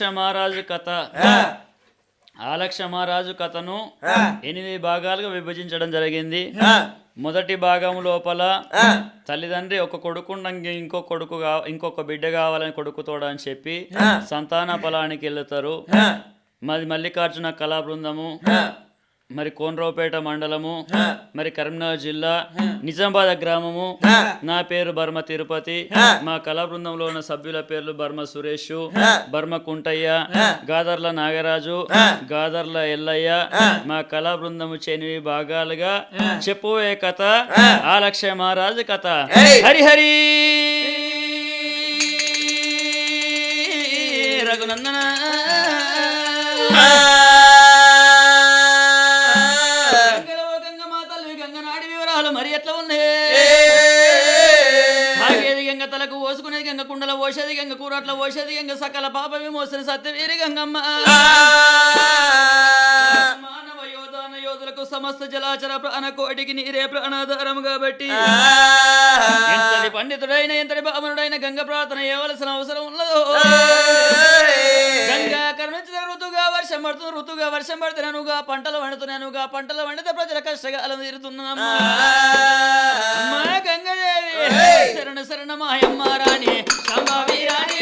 ఆలక్ష మహారాజు కథ. ఆలక్ష మహారాజు కథను ఎనిమిది భాగాలుగా విభజించడం జరిగింది. మొదటి భాగం లోపల తల్లిదండ్రి ఒక కొడుకు ఇంకో కొడుకు ఇంకొక బిడ్డ కావాలని కొడుకు తోడ అని చెప్పి సంతాన ఫలానికి వెళ్తారు. మాది మల్లికార్జున కళా బృందము మరి కోనరావుపేట మండలము మరి కరీంనగర్ జిల్లా నిజామాబాద్ గ్రామము నా పేరు బర్మ తిరుపతి మా కళా బృందంలో ఉన్న సభ్యుల పేర్లు బర్మ సురేష్ బర్మ కుంటయ్య గాదర్ల నాగరాజు గాదర్ల ఎల్లయ్య మా కళా బృందము చెనివి భాగాలుగా చెప్పబోయే కథ ఆ లక్ష్య మహారాజు కథ. హరిహరి రఘునందన! కుండల పోసేది గంగ కూరట్ల పోసేది గంగ సకల పాప విమోచన సత్యవీరి గంగమ్మ. మానవ యోధాన యోధులకు సమస్త జలాచర ప్రాణ కోటికి నీరే ప్రాణాధారం కాబట్టి. ఎంతటి పండితుడైన ఎంతటి బామనుడైన గంగ ప్రార్థన చేయవలసిన అవసరం ఉన్నదో. గంగా కరుణించిన ఋతుగా వర్షం పడుతుంది ఋతుగా వర్షం పడుతున్నానుగా పంటలు వండుతున్నానుగా పంటలు వండితే ప్రజల కష్టకాలం తీరుతున్నామ్మా சரண சரணமாய் அம்மா ராணி சமாவீராணி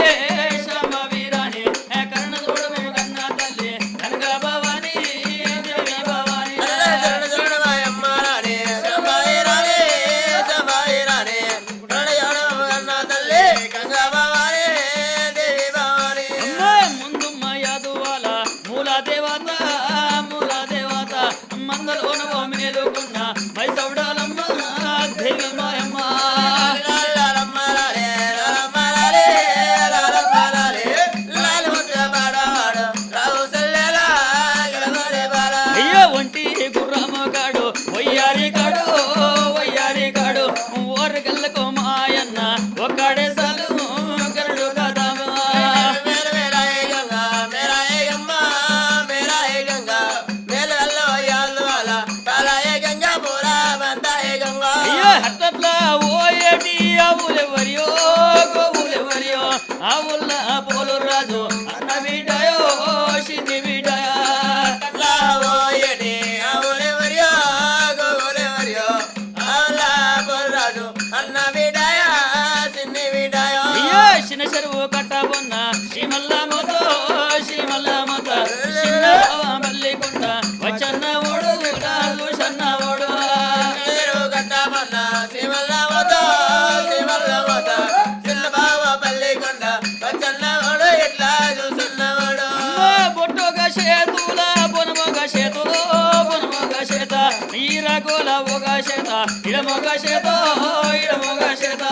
బొనమొక చేత ఒక చేత ఇడమొక చేత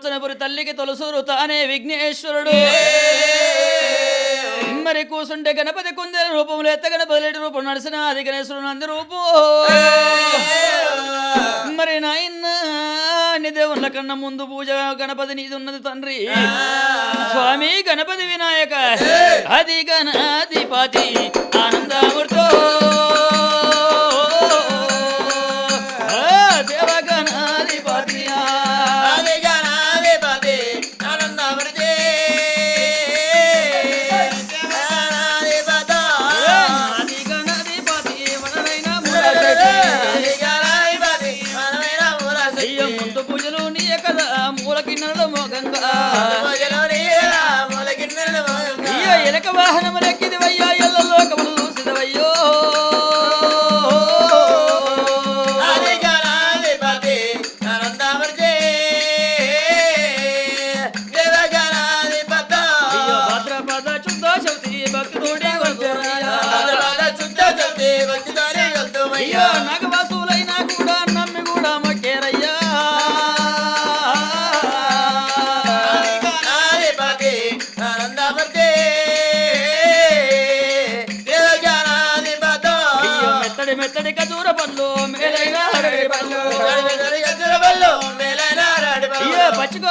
పచ్చనపురి తల్లికి తొలసురు తానే విఘ్నేశ్వరుడు. మరి కూసుంటే గణపతి కుందేల రూపంలో ఎత్త గణపతి లేటి రూపం నడిసిన అది గణేశ్వరుడు నంది రూపం మరి నాయన నీ దేవుళ్ళ కన్నా ముందు పూజ గణపతి నీది ఉన్నది తండ్రి. స్వామి గణపతి వినాయక అది గణాధిపతి ఆనందమూర్తో.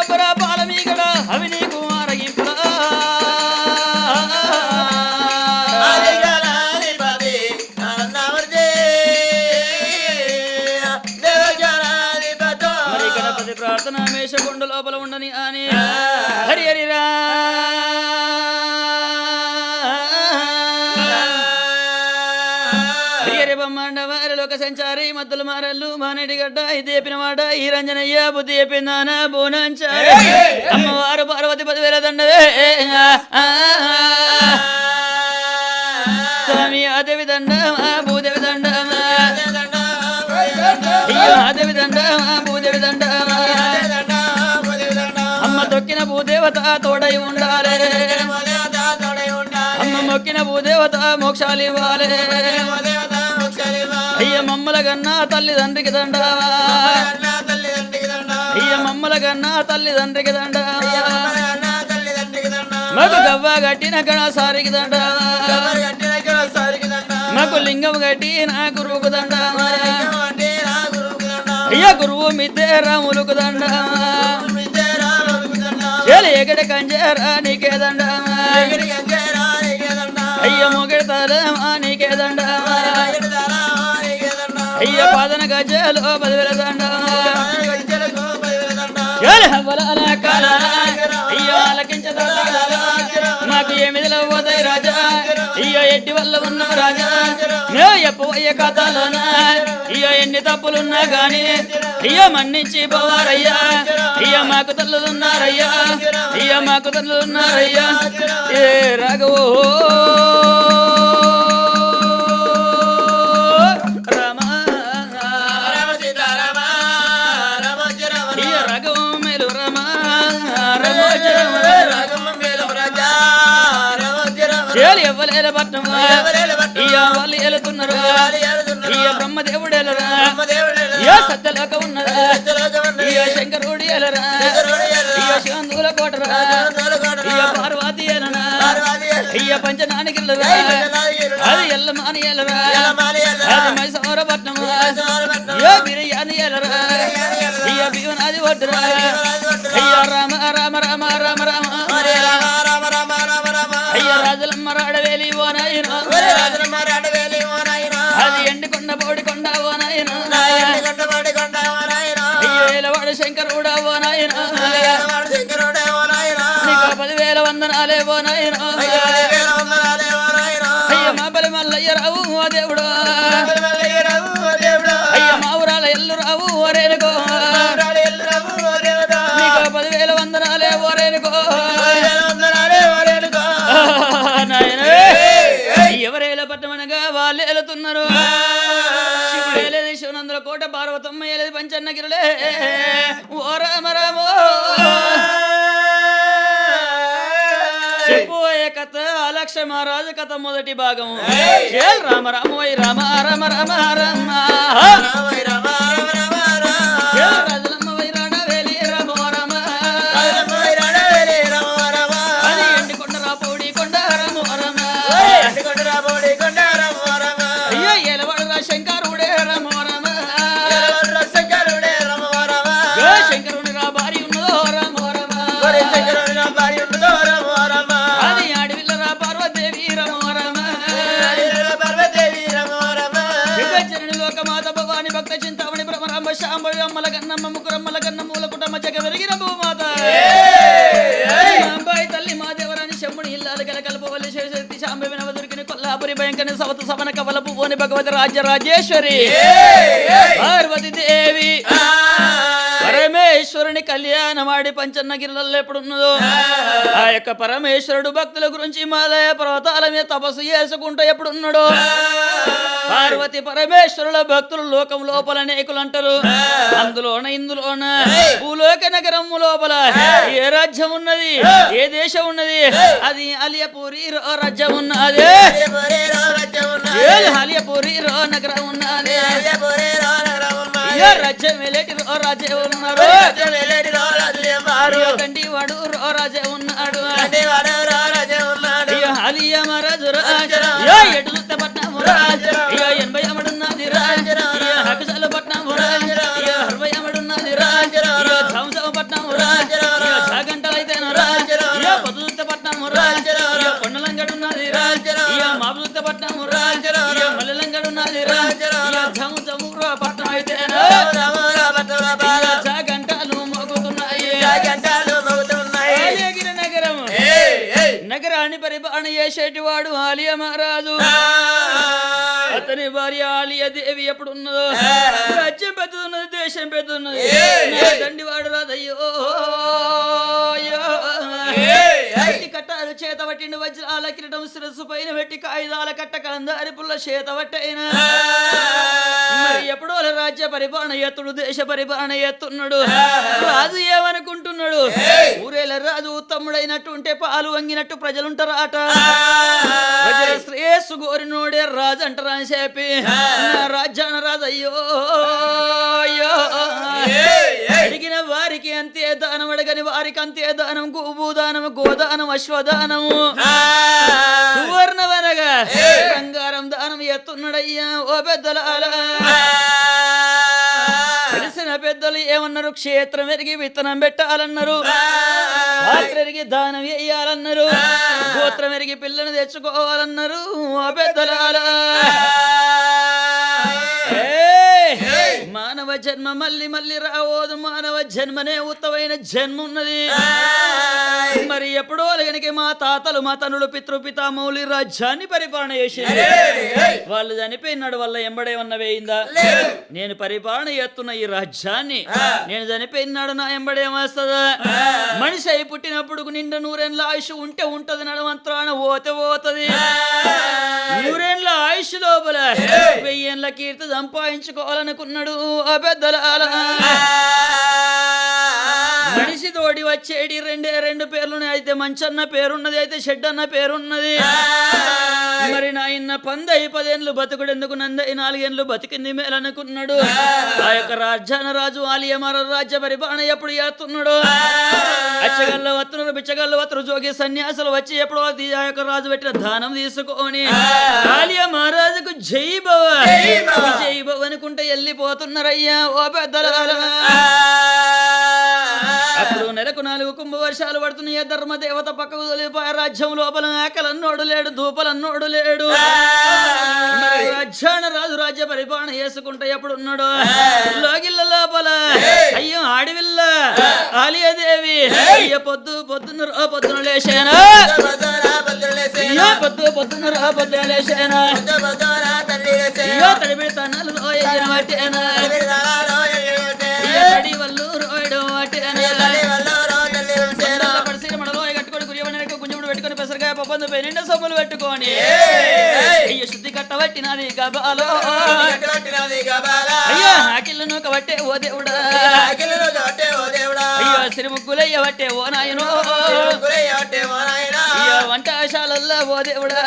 అయ్యో పచ్చి కొబ్బర గడ్డ ఇది ఈ రంజనయ్య బుద్ధి చెప్పిందాన? బోనాంచారి అమ్మవారు పార్వతి పదివేల దండవే. స్వామి అదేవి దండమా భూదేవి దండమా అదేవి దండమా భూదేవి దండమా అమ్మ తొక్కిన భూదేవత తోడై ఉండాలి. అమ్మ మొక్కిన భూదేవత మోక్షాలు ఇవ్వాలి. మమ్మల కన్నా తల్లిదండ్రికి దండవా. అయ్య మమ్మల కన్నా తల్లిదండ్రికి దండవా. మాకు గవ్వ కట్టిన కణసారికి దండవా. మాకు లింగం కట్టి నా గురువుకు దండవా. అయ్య గురువు మిద్దే రాములకు దండవా. చేలి ఎగడ కంజరా నీకే దండవా. అయ్య మొగడతారమా నీకే దండవా. గజలో కాలాల, అయ్యో ఆలకించదోలాల. మాకు ఏమిదిలో పోతాయి రాజా. అయ్యో ఎడ్డి వల్ల ఉన్న రాజా. మేము ఎప్పవయ్య కథలోన. అయ్యో ఎన్ని తప్పులున్నా గాని. అయ్యో మన్నించి పోవారయ్యా. అయ్యో మాకు తల్లులున్నారయ్యా. అయ్యో మాకు తల్లులున్నారయ్యా. ఏ రాఘవో. ఇయ్య వాళ్ళు ఏలుతున్నారు. ఇయ్య బ్రహ్మదేవుడు ఎలరా ఇయ్య సత్యలోక ఉన్నదా? ఇయ్య శంకరుడు ఎలరా ఇయ్య శాంతుల కోటరా? పార్వతి ఎలనా ఇయ్య పంచనానికి అది ఎల్ల మాని ఎలరా అది మైసమర పట్నమా ఇయ్య బిర్యానీ ఎలరా ఇయ్య భీవనాది వడ్డురా అయ్య రామ రామ రామ రామ పదివేల వందనాలే ఓ. నాయన అయ్య మా బలి మల్లయ్య రావు ఓ దేవుడు. అయ్య మా ఊరాల ఎల్లు రావు ఓ రేనుకో నీకు పదివేల వందనాలే ఓ రేనుకో నాయన ఎవరేల పట్టమనగా వాళ్ళు వెళుతున్నారు శివనందుల కోట పార్వతమ్మ ఏలేది పంచన్న గిరులే. ఓ రామ రామో. చెప్పు ఏ కథ అలక్ష మహారాజు కథ మొదటి భాగం రామ రామ వై రామ రామ రామ రామ చేల్ రాజులమ్మ శాంభవి అమ్మల గన్నమ్మ ముగ్గురమ్మల గన్న మూల కుటుంబ జగ వెలిగిన భూమాత అబ్బాయి తల్లి మా దేవరాని శంభుని ఇల్లాలు గల కలపవల్లి శివశక్తి శాంభవి నవదుర్గిని కొల్లాపురి భయంకరి సవత సవన కవల పువ్వుని భగవతి రాజ్య రాజేశ్వరి పార్వతి దేవి పరమేశ్వరుని కళ్యాణమాడి పంచన్నగిరిలలో ఎప్పుడున్నదో ఆ యొక్క పరమేశ్వరుడు భక్తుల గురించి మాలయ పర్వతాల మీద తపస్సు చేసుకుంటూ ఎప్పుడున్నాడో? పార్వతి పరమేశ్వరుల భక్తులు లోకం లోపల అనేకులు అంటారు అందులోన ఇందులోన భూలోక నగరం లోపల ఏ రాజ్యం ఉన్నది? ఏ దేశం ఉన్నది? అది అలియపూరి రో రాజ్యం ఉన్నది. అలియపూరి రో నగరం ఉన్నది. రాజ్యం వెలేటి రో రాజ్యం ఉన్నారు అయ్యో దండి వాడు రో రాజ్యం ఉన్నాడు. పరిపాలన చేసేటి వాడు ఆలియ మహారాజు? అతని భార్య ఆలియ దేవి ఎప్పుడు ఉన్నదో రాజ్యం పెద్దదున్నది దేశం పెద్దదున్నది. నా తండ్రి వాడు రాదయ్యో కట్టాలు చేత వజ్రాల కిరీటం శిరస్సు పైన పెట్టి కాగితాల కట్ట కలందారి పుల్ల చేత పట్టైన. మరి ఎప్పుడో రాజ్య పరిపాలన ఎత్తుడు దేశ పరిపాలన ఎత్తున్నాడు రాజు ఏమనుకుంటున్నాడు? ఊరేల రాజు ఉత్తముడైనట్టు ఉంటే పాలు వంగినట్టు ప్రజలుంటారు ఆట. ప్రజల శ్రేయస్సు కోరినోడే రాజు అంటారా అని చెప్పి. రాజ్యాన రాజు అయ్యో. అడిగిన వారికి అంతే దానం అడగని వారికి అంతే దానం. గోభూదానం గోదానం అశ్వదానము. సువర్ణవనగా బంగారం ఎత్తున్నాడయ్యా ఓ పెద్దల తెలిసిన పెద్దలు ఏమన్నారు? క్షేత్రం ఎరిగి విత్తనం పెట్టాలన్నారు. ఎరిగి దానం వేయాలన్నారు. గోత్రం ఎరిగి పిల్లని తెచ్చుకోవాలన్నారు. ఓ పెద్దల మానవ జన్మ మళ్ళీ మళ్ళీ రావోదు. మానవ జన్మనే ఉత్తమైన జన్మ ఉన్నది మరి ఎప్పుడో కనుక మా తాతలు మా తనులు పితృపితామౌలి రాజ్యాన్ని పరిపాలన చేసింది వాళ్ళు చనిపోయినాడు వల్ల ఎంబడే ఉన్న వేయిందా? నేను పరిపాలన చేస్తున్న ఈ రాజ్యాన్ని నేను చనిపోయినాడు నా ఎంబడేమొస్తుందా మనిషి అయి పుట్టినప్పుడు నిండా నూరేళ్ళ ఆయుష్ ఉంటే ఉంటది నడవంత్రాన పోతే పోతది. నూరేళ్ళ ఆయుష్ లోపల వెయ్యేళ్ళ కీర్తి సంపాదించుకోవాలనుకున్నాడు. ఆ పెద్దల మనిషి తోడి వచ్చేటి రెండే రెండు పేర్లున్నాయి. అయితే మంచన్న పేరున్నది అయితే షెడ్ అన్న పేరున్నది మరి నాయన్న పందై పదేళ్ళు బతుకుడు ఎందుకు నందై నాలుగేళ్ళు బతికింది మేలనుకున్నాడు. ఆ. యొక్క రాజ్యాన రాజు ఆలియమార రాజ్య పరిపాలన ఎప్పుడు చేస్తున్నాడు? అచ్చగల్ల వత్తున్నారు బిచ్చగల్ల వత్తురు జోగి సన్యాసులు వచ్చి ఎప్పుడు ఆ యొక్క రాజు పెట్టిన దానం తీసుకొని ఆలియ మహారాజుకు జై భవ. జై భవ. అనుకుంటే వెళ్ళిపోతున్నారయ్యా ఓ పెద్దల అప్పుడు నెలకు నాలుగు కుంభ వర్షాలు పడుతున్నాయి. ధర్మ దేవత పక్కకు తొలిపోయే రాజ్యం లోపల ఆకలన్నోడు లేడు దూపలన్నోడు లేడు. రాజ్యాన రాజు రాజ్య పరిపాలన చేసుకుంటే ఎప్పుడు ఉన్నాడు లోగిళ్ళ లోపల. అయ్యో ఆడివిల్ల. ఆలియాదేవి. అయ్య పొద్దు పొద్దున్న రా పొద్దున లేచానా? పొద్దు రా పొద్దున లేచానా? పెసరకాయ పప్పందు పెనిండ సొమ్ములు పెట్టుకొని. అయ్యో శుద్ధి కట్టబట్టినది గబాలో. అయ్యో ఆకిళ్ళు నూక బట్టే ఓ దేవుడా. అయ్యో సిరిముగ్గులయ్య బట్టే ఓ నాయనో. అయ్యో వంటశాలల్లో ఓ దేవుడా.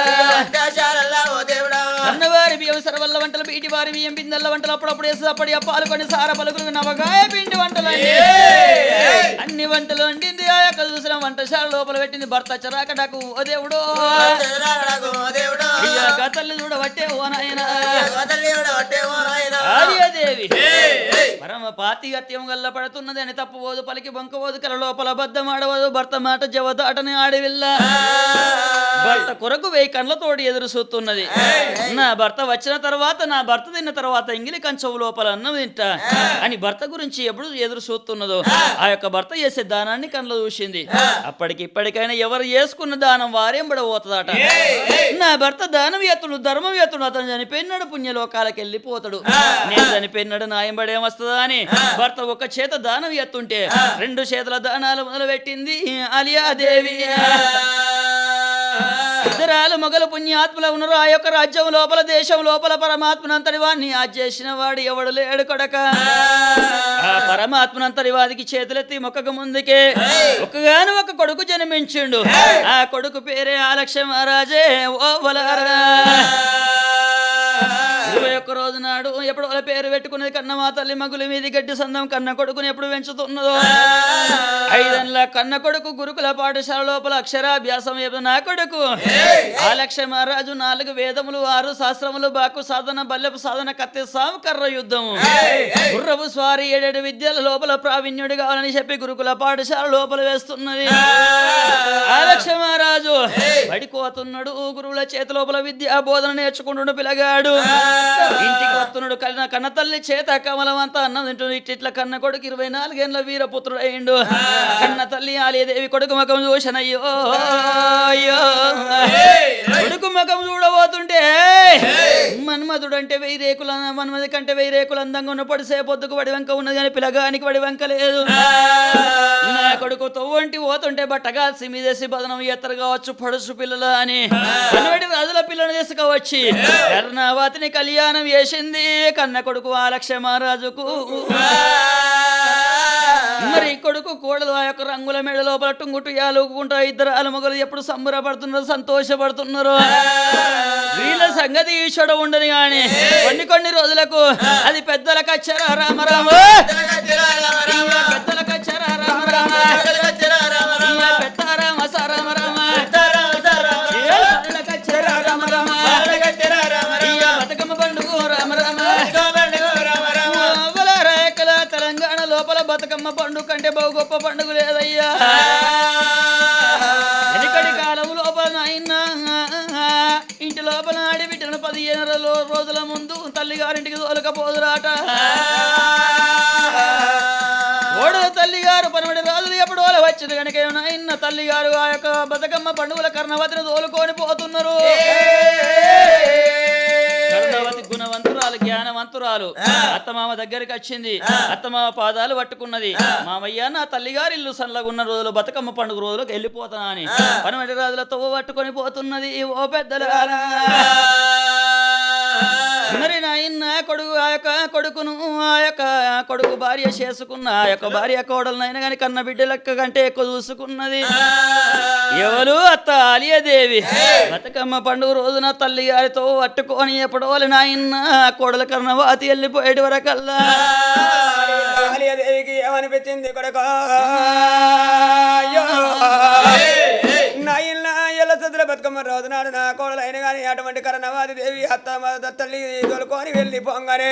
అన్నవారి బియ్యం సరవల్ల వంటలు పీటి వారి బియ్యం బిందెల్ల వంటలు? అప్పుడప్పుడు వేసి అప్పటి అప్పాలు కొన్ని సార పలుకులు నవగాయ పిండి వంటలు అన్ని వంటలు వండింది ఆ యొక్క చూసిన వంటశాల లోపల పెట్టింది భర్త చరాకటకు ఓ దేవుడు. గతల్ని చూడబట్టే ఓ నాయనా. ఆర్యదేవి పరమ పాతిగత్యం గల్ల పడుతున్నది అని తప్పబోదు పలికి బొంకబోదు కల లోపల బద్దం ఆడవదు భర్త మాట జవదాటని ఆడివిల్ల. భర్త కొరకు వెయ్యి కండ్లతోటి ఎదురు చూస్తున్నది. నా భర్త వచ్చిన తర్వాత నా భర్త తిన్న తర్వాత ఇంగిలి కంచవు లోపల అన్నం తింటా. అని భర్త గురించి ఎప్పుడు ఎదురు చూస్తున్నదో ఆ. యొక్క భర్త చేసే దానాన్ని కళ్ళ చూసింది. అప్పటికి ఇప్పటికైనా ఎవరు చేసుకున్న దానం వారేంబడ పోతుందట నా భర్త దానం ఎత్తుడు ధర్మం ఎత్తుడు అతను చనిపోయినాడు పుణ్యలోకాలకు వెళ్ళిపోతాడు. నేను చనిపోయినాడు నాయంబడి ఏమొస్తుందా అని భర్త ఒక చేత దానం ఎత్తుంటే రెండు చేతుల దానాలు మొదలు పెట్టింది అలియాదేవి ఇద్దరాలు మొగలు పుణ్యాత్మలు ఉన్నారు. ఆ యొక్క రాజ్యం లోపల దేశం లోపల పరమాత్మనంతటి వాడిని ఆ చేసిన వాడు ఎవడు లేడు కొడక. ఆ. పరమాత్మనంతటి వాడికి చేతులెత్తి మొక్కక ముందుకే ఒక్కగాను ఒక కొడుకు జన్మించిండు. ఆ కొడుకు పేరే ఆలక్ష్య మహారాజే ఓ బలారా రోజు నాడు ఎప్పుడు వాళ్ళ పేరు పెట్టుకునేది కన్న మా తల్లి మగులు మీది గడ్డి సందం కన్న కొడుకుని ఎప్పుడు పెంచుతున్నదో? ఐదేళ్ళ కన్న కొడుకు గురుకుల పాఠశాల లోపల అక్షరాభ్యాసం చెప్పిన నా కొడుకు! ఆలక్ష మహారాజు నాలుగు వేదములు ఆరు శాస్త్రములు బాకు సాధన బల్లెపు సాధన కత్తి సామకర్ర యుద్ధము. గుర్రపు స్వారీ ఏడేడు విద్యల లోపల ప్రావీణ్యుడు కావాలని చెప్పి గురుకుల పాఠశాల లోపల వేస్తున్నది. మహారాజు పడిపోతున్నాడు గురువుల చేతి లోపల విద్యా బోధన నేర్చుకుంటున్న పిల్లగాడు. ఇంటికి వస్తున్నాడు కన్న కన్న తల్లి చేత కమలం అంతా అన్నం తింటుంది. ఇట్ల కన్న కొడుకు ఇరవై నాలుగేళ్ళ వీరపుత్రుడు అయిండు కన్న తల్లి ఆలియదేవి కొడుకు ముఖం చూసనయ్యో అయ్యో కొడుకు ముఖం చూడబోతుంటే మన్మధుడు అంటే వెయ్యి రేకుల మన్మధి కంటే వెయ్యి రేకులు అందంగా ఉన్న పడిసే పొద్దుకు పడి వంక ఉన్నది కానీ పిల్లగానికి పడి వంక లేదు. నా కొడుకు తవ్వంటి పోతుంటే బట్టగా సిమిదేసి బదనం ఎత్తరు కావచ్చు పడుసు పిల్లల అని. రాజుల పిల్లను తీసుకువచ్చి కర్ణావతిని కళ్యాణం చేసింది కన్న కొడుకు ఆలక్ష్య మహారాజుకు. మరి కొడుకు కోడలు ఆ యొక్క రంగుల మెడ లోపల టుంగుటు యాలుకుంటా ఇద్దరు అలమగలు ఎప్పుడు సంబరపడుతున్నారు సంతోషపడుతున్నారు? వీళ్ళ సంగతి ఈశ్వడు ఉండని గాని కొన్ని కొన్ని రోజులకు అది పెద్దలకు వచ్చారా రామరామ పెద్దలకు వచ్చారా రామరామ పండుగ కంటే బహు గొప్ప పండుగ లేదయ్యా. వెనుకటి కాలం లోపల ఇంటి లోపల ఆడి బిడ్డను పదిహేను రోజుల ముందు తల్లి గారింటికి తోలకపోదురాట ఓడల తల్లి గారు పనమడి రాజులు ఎప్పుడు వాళ్ళ వచ్చింది కనుక నాయన తల్లి గారు ఆ యొక్క బతుకమ్మ పండుగల కర్ణవతిని తోలుకొని పోతున్నారు జ్ఞానవంతురాలు అత్తమామ దగ్గరికి వచ్చింది. అత్తమామ పాదాలు పట్టుకున్నది. మామయ్య నా తల్లిగారి ఇల్లు సల్లగున్న రోజులు బతుకమ్మ పండుగ రోజులకు వెళ్ళిపోతానా అని. పనమటి రాజుల తవ్వ పట్టుకొని పోతున్నది ఓ పెద్దలారా మరి నాయన కొడుకు ఆ యొక్క కొడుకును ఆ యొక్క కొడుకు భార్య చేసుకున్న ఆ యొక్క భార్య కోడలనైనా కానీ కన్న బిడ్డ లెక్క కంటే ఎక్కువ చూసుకున్నది. ఎవరు? అత్త ఆలియాదేవి బతుకమ్మ పండుగ రోజున తల్లి గారితో పట్టుకొని ఎప్పుడో నాయన కోడల కన్న వాతి వెళ్ళిపోయేటి వరకల్లా. దేవికి ఏమనిపించింది కొడుక? నా చదుల బతుకమ్మ రోజు నాడు నా కోడలు అయిన కానీ అటువంటి కరణవాది దేవి అత్త మా తల్లి తోలుకొని వెళ్ళి పొంగనే.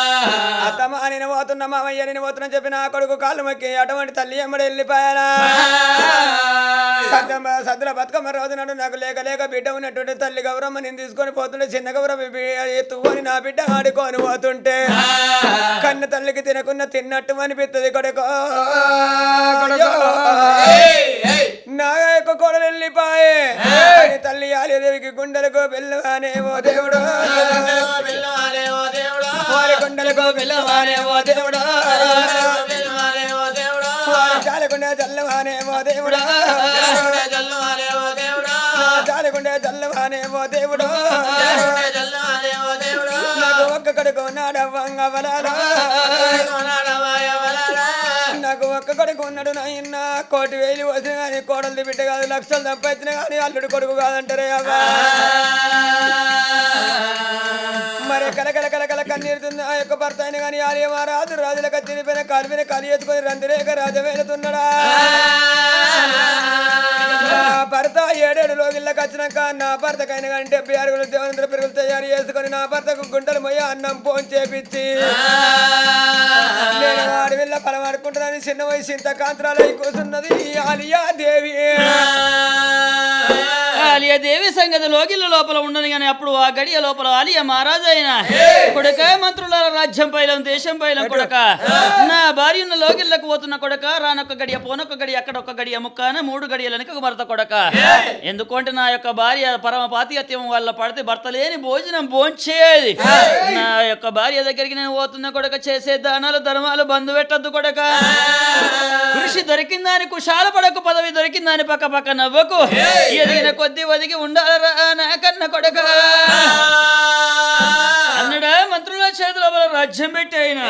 అత్తమ్మ నేను పోతున్నా మామయ్య నేను పోతున్నా చెప్పి నా కొడుకు కాళ్ళు మొక్కి అటువంటి తల్లి ఎమ్మడి వెళ్ళిపోయానా సద్దమ్మ సద్దుల బతుకమ్మ రోజు నాడు నాకు లేక లేక బిడ్డ ఉన్నటువంటి తల్లి గౌరమ్మ నేను తీసుకొని పోతుంటే చిన్న గౌరమ్మ ఎత్తుకొని నా బిడ్డ ఆడుకొని పోతుంటే కన్న తల్లికి తినకున్న తిన్నట్టు అనిపిస్తుంది కొడుకు. నా యొక్క కొడలు వెళ్ళిపోయే కానీ తల్లి ఆలిదేవికి గుండెలకు బెల్లవానే ఓ దేవుడు. వారి గుండెలకు ఓ దేవుడు. జాలగుండె జల్లవానే ఓ దేవుడు. జాలగుండె జల్లవానే ఓ దేవుడు. నాకు ఒక్క కొడుకు నాడవ్వంగ నాకు ఒక్క కొడుకు ఉన్నాడు నాయన్న. కోటి వేలు వచ్చిన కానీ కోడలు బిడ్డ కాదు లక్షలు సంపాదించిన కానీ అల్లుడు కొడుకు కాదంటారే అవ్వా. మరి కలకల కలకల కన్నీరుతుంది ఆ యొక్క భర్త అయిన కానీ ఆలయమా రాజు రాజులకు తిరిగిపోయిన కాలిపోయిన కాలి ఎత్తుకొని రందిరేక రాజు వెళుతున్నాడా భర్త ఏడేడు లోగిళ్ళకి వచ్చినాక నా భర్తకైనా కానీ డెబ్బై అరుగులు దేవనంతర పెరుగులు తయారు చేసుకొని నా భర్తకు గుంటలు మొయ్య అన్నం ఫోన్ చేపించి నేను అడవిలో పలవాడుకుంటున్నాను చిన్న వయసు ఇంత కాంతరాలు కూర్చున్నది ఆలియా దేవి. ఆలియా దేవి సంగతి లోకిల లోపల ఉండని కానీ అప్పుడు ఆ గడియ లోపల ఆలియా మహారాజు అయిన కొడక మంత్రుల రాజ్యం పైలం దేశం పైలం కొడక. నా భార్య ఉన్న లోకిళ్ళకు పోతున్న కొడక రానొక్క గడియ పోనొక్క గడియ అక్కడ ఒక గడియ ముక్కాన మూడు గడియలనికి ఒక భర్త కొడక. ఎందుకంటే నా యొక్క భార్య పరమ పాతిహత్యం వల్ల పడితే భర్త లేని భోజనం భోంచేది. నా యొక్క భార్య దగ్గరికి నేను పోతున్న కొడక చేసే దానాలు ధర్మాలు బంధు పెట్టద్దు కొడక. కృషి దొరికిందాని కుశాల పడకు పదవి దొరికిందాని పక్క పక్క నవ్వకు. ఎదిగిన కొద్ది ఒదిగి ఉండాలరా నా కన్న కొడక. అన్నడా మంత్రుల చేతిలో రాజ్యం పెట్టి ఆయన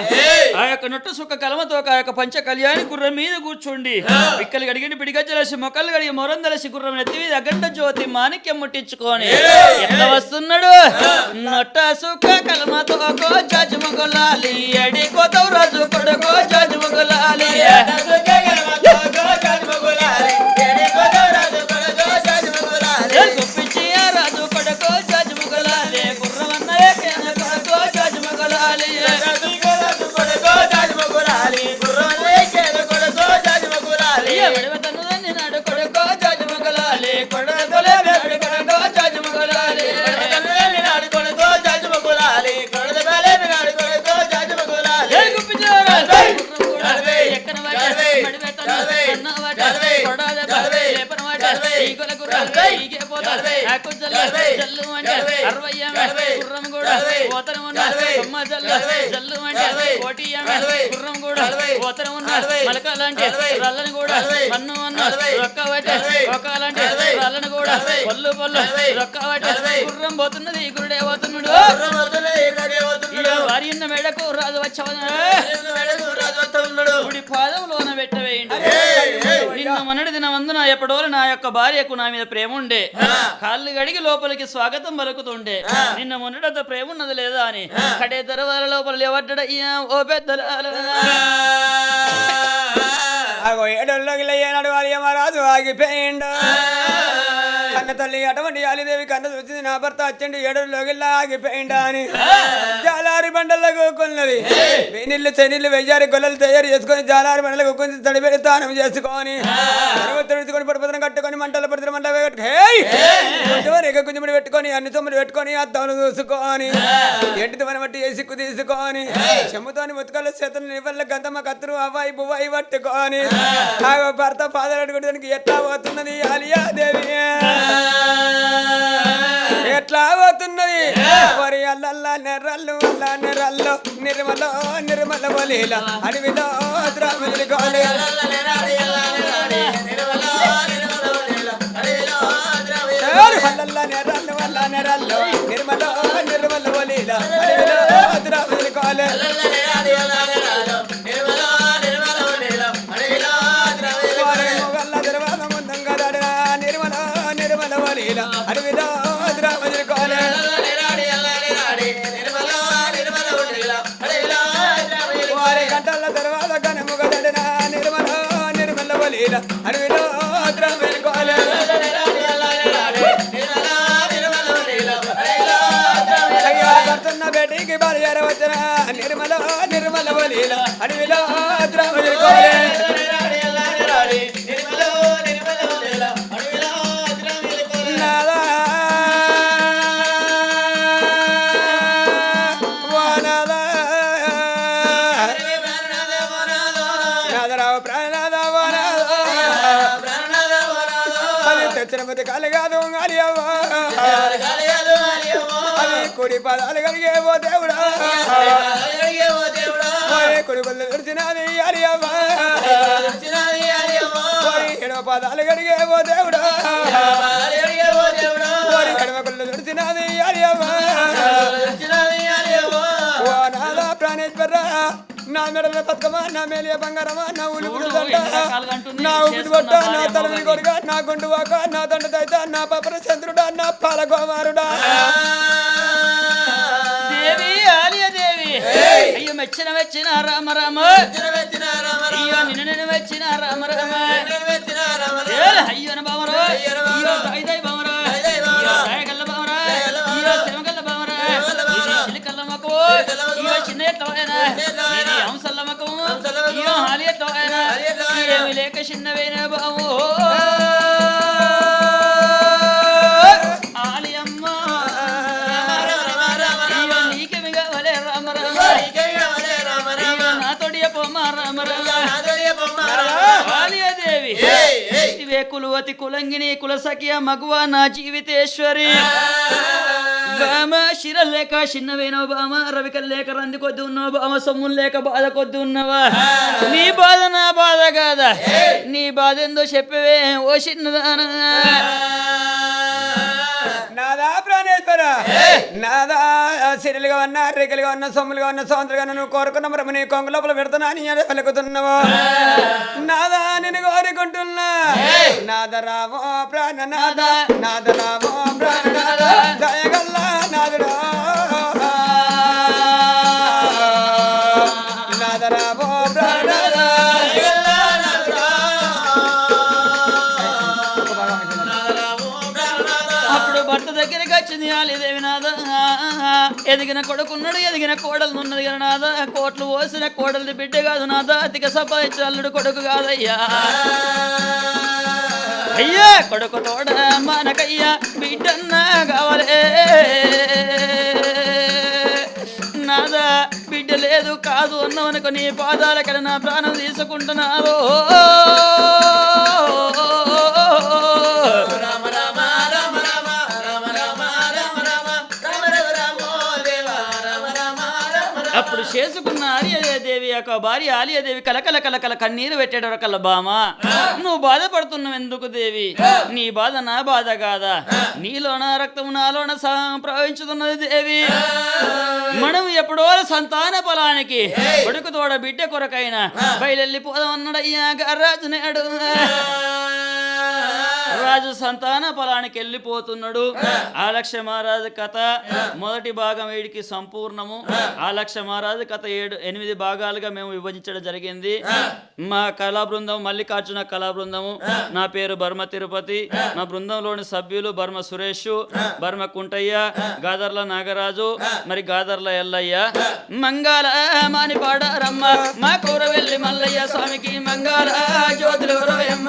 ఆ యొక్క నొట్టు సుక్క కలమతో ఆ యొక్క పంచ కళ్యాణి గుర్రం మీద కూర్చుండి. పిక్కలు కడిగి పిడిగజ్జలేసి మొక్కలు కడిగి మొరందలేసి గుర్రం ఎత్తి మీద అగంట జ్యోతి మాణిక్యం ముట్టించుకొని ఎట్లా వస్తున్నాడు? నొట్ట సుక్క కలమతో కో జజమగొలాలి ఎడి కోతవు రాజు కొడుకో జజమగొలాలి గుప్పించి అరవై గుర్రం కూడా పోతన ఉన్న కొమ్మ జల్లు జల్లు అంటే కోటి ఏమే గుర్రం కూడా పోతన ఉన్న మలకాలంటే రల్లని కూడా మన్ను అన్న రొక్క వాటే రొక్కాలంటే రల్లని కూడా పళ్ళు పళ్ళు రొక్క వాటే గుర్రం పోతున్నది గురుడే పోతున్నాడు. వారి మెడకు రాజు వచ్చవన. గుడి పాదంలోన పెట్టవేయండి నిన్న మొన్నటి దినమందున ఎప్పటో నా యొక్క భార్యకు నా మీద ప్రేమ ఉండే కాళ్ళు గడిగి లోపలికి స్వాగతం పలుకుతుండే. నిన్న మొన్నటంత ప్రేమ ఉన్నది లేదా అని. కడే దరవాల లోపల లేవడ్డ ఓ పెద్దల అగో ఏడల్లోకి లేయనాడు వారి రాజు ఆగిపోయిండు కన్న తల్లి అటువంటి యాలిదేవి కన్న చూసింది నా భర్త అచ్చండి ఏడులోకి ఆగిపోయిండా అని జాలారి బండలకు కొన్నది. నీళ్ళు చెనీళ్ళు వెయ్యారి గొల్లలు తయారు చేసుకొని జాలారి బండలకు కొంచెం తడిపేరి స్నానం చేసుకొని తడుచుకొని పడిపోతున్న కట్టుకొని మంటలు పడుతున్న మంట రేగ కొంచెం పెట్టుకొని అన్ని సొమ్ములు పెట్టుకొని అద్దములు చూసుకొని ఎంటిది మన బట్టి ఏ సిక్కు తీసుకొని చెమ్ముతోని ముతుకల చేతులు వల్ల గంధమ్మ కత్తురు అవ్వాయి బువ్వాయి పట్టుకొని ఆ భర్త పాదాలు అడుగుతానికి ఎట్లా పోతున్నది ఆలియా దేవి? ఎట్లా పోతున్నది? వరి అల్లల్లా నెర్రల్లు అల్ల నెర్రల్లో నిర్మల నిర్మల బలీల అడవిలో ద్రామిలి గోలే. అల్లల్లా నెర్రల్లు అల్ల నెర్రల్లో నిర్మల నిర్మల బలీల అడవిలో ద్రామిలి గోలే. ద్రామిలి గోలే నాదా వానదా అది తెచ్చిన మధ్య కాదు అది కుడి పదాలు కలిగే పోతే పదాలు ఓ దేవుడా ఓ నాదా ప్రాణేశ్వర నా మెడల బతుకమా నా మేలియ బంగారమా నా ఉలుపుడు దండ నా ఊపిరి బొట్ట నా తలమిని కొడుక నా గుండు వాక నా దండ దైత నా పపర చంద్రుడా నా పాలకుమారుడా దేవి ఆలియ దేవి అయ్యో మెచ్చిన మెచ్చిన రామ రామ. అయ్యో నిన్ను నిన్ను మెచ్చిన రామ. రామ ఏల అయ్యోన బామరో అయ్యో దై దై బామరో అయ్యో దయగల్ల బామరో అయ్యో శివగల్ల బామరో ఇది చిలికల్ల మకో. అయ్యో చిన్న తోయన ఇది హంసల్ల మకో. అయ్యో హాలియ తోయన ఏమి లేక చిన్నవేన బాము కాళీదేవి ఇవే కులువతి కులంగిని కులసఖ్య మగువ నా జీవితేశ్వరి. బామ శిర లేక చిన్నవేనో బామ రవికల్ లేక రంది కొద్ది ఉన్నావు బామ సొమ్ములు లేక బాధ కొద్ది ఉన్నవా. నీ బాధ నా బాధ కాదా? నీ బాధ ఏందో చెప్పవే ఓ చిన్నదానా. నాదా ప్రాణేశ్వర. నాదా సిరిలుగా ఉన్నా రేఖలుగా ఉన్న సొమ్ములుగా ఉన్న ఉన్న నువ్వు కోరుకున్న బ్రహ్మ నీ కొంగు లోపల పెడతానా అని అదే పలుకుతున్నావు నాదా నేను కోరుకుంటున్నా. నాద రామో ప్రాణనాథ నాద. రామో ప్రాణనాథ దయగల్లా నాదుడా వచ్చింది ఆలిదేవి ఎదిగిన కొడుకున్నాడు ఎదిగిన కోడలు ఉన్నది నాద కోట్లు పోసిన కోడలిది బిడ్డ కాదు నాద అతిక సంపాదించిన అల్లుడు కొడుకు కాదయ్యా. అయ్యా కొడుకు తోడ మనకయ్యా బిడ్డన్నా కావాలే. నాదా బిడ్డ లేదు కాదు అన్నవనుకో నీ పాదాల నా ప్రాణం తీసుకుంటున్నావు. యొక్క భార్య ఆలియాదేవి కలకల కలకల కన్నీరు పెట్టాడు కల బామ. నువ్వు బాధపడుతున్నావు ఎందుకు దేవి? నీ బాధ నా బాధ కాదా? నీలోన రక్తం నాలోన ప్రవహించుతున్నది దేవి. మనం ఎప్పుడో సంతాన ఫలానికి కొడుకు తోడ బిడ్డ కొరకైన బయలుపోదాం అన్నాడయ్యా రాజు నేడు రాజు సంతాన ఫలానికి వెళ్ళిపోతున్నాడు. ఆలక్ష మహారాజు కథ మొదటి భాగం వీడికి సంపూర్ణము. ఆలక్ష మహారాజు కథ ఏడు ఎనిమిది భాగాలుగా మేము విభజించడం జరిగింది. మా కళా బృందం మల్లికార్జున కళా బృందము నా పేరు బర్మ తిరుపతి. మా బృందంలోని సభ్యులు బర్మ సురేష్ బర్మ కుంటయ్య గాదర్ల నాగరాజు మరి గాదర్ల ఎల్లయ్య. మంగళ మానిపాడ రమ్మ. మా కూర వెళ్ళి మల్లయ్య స్వామికి మంగళ జ్యోతులు రోయమ్మ